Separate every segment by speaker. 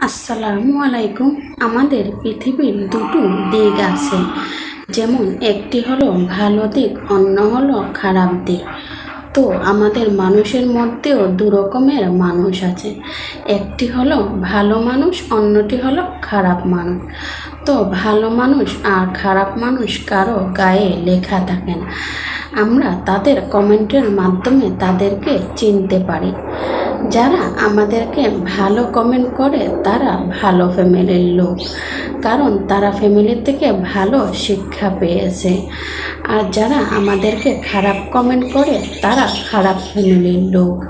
Speaker 1: আসসালামু আলাইকুম। আমাদের পৃথিবীর দুটো দিক আছে। যেমন একটি হলো ভালো দিক, অন্য হলো খারাপ দিক। তো আমাদের মানুষের মধ্যেও দু রকমের মানুষ আছে। একটি হলো ভালো মানুষ, অন্যটি হলো খারাপ মানুষ। তো ভালো মানুষ আর খারাপ মানুষ কারও গায়ে লেখা থাকে না। আমরা তাদের কমেন্টের মাধ্যমে তাদেরকে চিনতে পারি। যারা আমাদেরকে ভালো কমেন্ট করে, তারা ভালো ফ্যামিলির লোক। কারণ তারা ফ্যামিলি থেকে ভালো শিক্ষা পেয়েছে। আর যারা আমাদেরকে খারাপ কমেন্ট করে, তারা খারাপ ফ্যামিলির লোক।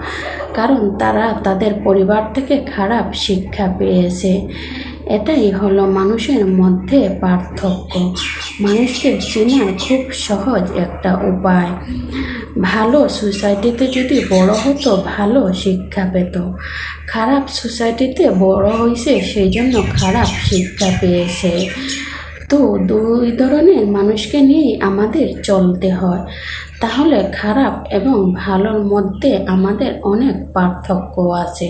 Speaker 1: কারণ তারা তাদের পরিবার থেকে খারাপ শিক্ষা পেয়েছে। এটাই হলো মানুষের মধ্যে পার্থক্য। মানুষকে চেনার খুব সহজ একটা উপায়। ভালো সোসাইটিতে যদি বড় হতো, ভালো শিক্ষা পেত। খারাপ সোসাইটিতে বড় হয়েছে সেই জন্য খারাপ শিক্ষা পেয়েছে। তো দুই ধরনের মানুষকে নিয়েই আমাদের চলতে হয়। তাহলে খারাপ এবং ভালোর মধ্যে আমাদের অনেক পার্থক্য আছে।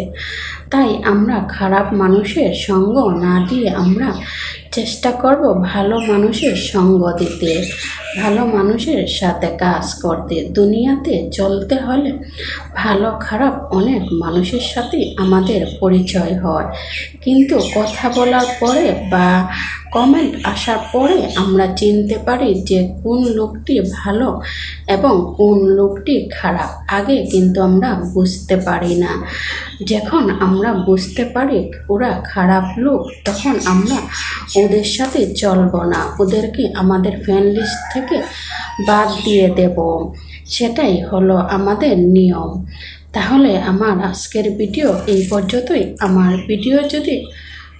Speaker 1: তাই আমরা খারাপ মানুষের সঙ্গ না দিয়ে আমরা চেষ্টা করব ভালো মানুষের সঙ্গ দিতে, ভালো মানুষের সাথে কাজ করতে। দুনিয়াতে চলতে হলে ভালো খারাপ অনেক মানুষের সাথে আমাদের পরিচয় হয়। কিন্তু কথা বলার পরে বা কমেন্ট আসার পরে আমরা চিনতে পারি যে কোন লোকটি ভালো এবং কোন লোকটি খারাপ। আগে কিন্তু আমরা বুঝতে পারি না। যখন আমরা বুঝতে পারি ওরা খারাপ লোক, তখন আমরা ওদের সাথে চলবো না। ওদেরকে আমাদের ফ্যান লিস্ট থেকে বাদ দিয়ে দেব। সেটাই হলো আমাদের নিয়ম। তাহলে আমার আজকের ভিডিও এই পর্যন্তই। আমার ভিডিও যদি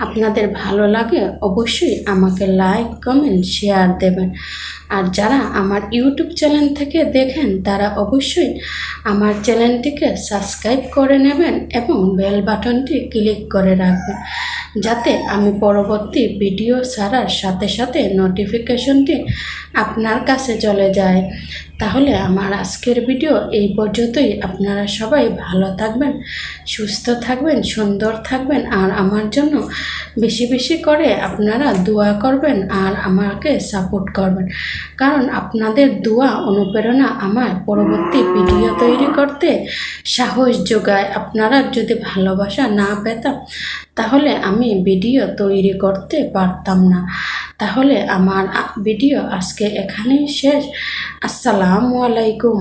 Speaker 1: আপনাদের ভালো লাগে, অবশ্যই আমাকে লাইক কমেন্ট শেয়ার দেবেন। আর যারা আমার ইউটিউব চ্যানেল থেকে দেখেন, তারা অবশ্যই আমার চ্যানেলটিকে সাবস্ক্রাইব করে নেবেন এবং বেল বাটনটি ক্লিক করে রাখবেন। যাতে আমি পরবর্তী ভিডিও ছাড়ার সাথে সাথে নোটিফিকেশনটি আপনার কাছে চলে যায়। তাহলে আমার আজকের ভিডিও এই পর্যন্তই। আপনারা সবাই ভালো থাকবেন, সুস্থ থাকবেন, সুন্দর থাকবেন, আর আমার জন্য বেশি বেশি করে আপনারা দোয়া করবেন আর আমাকে সাপোর্ট করবেন। কারণ আপনাদের দোয়া, অনুপ্রেরণা আমার পরবর্তী ভিডিও তৈরি করতে সাহস যোগায়। আপনারা যদি ভালোবাসা না পেতাম, তাহলে আমি ভিডিও তৈরি করতে পারতাম না। তাহলে আমার ভিডিও আজকে এখানেই শেষ। আসসালামু আলাইকুম।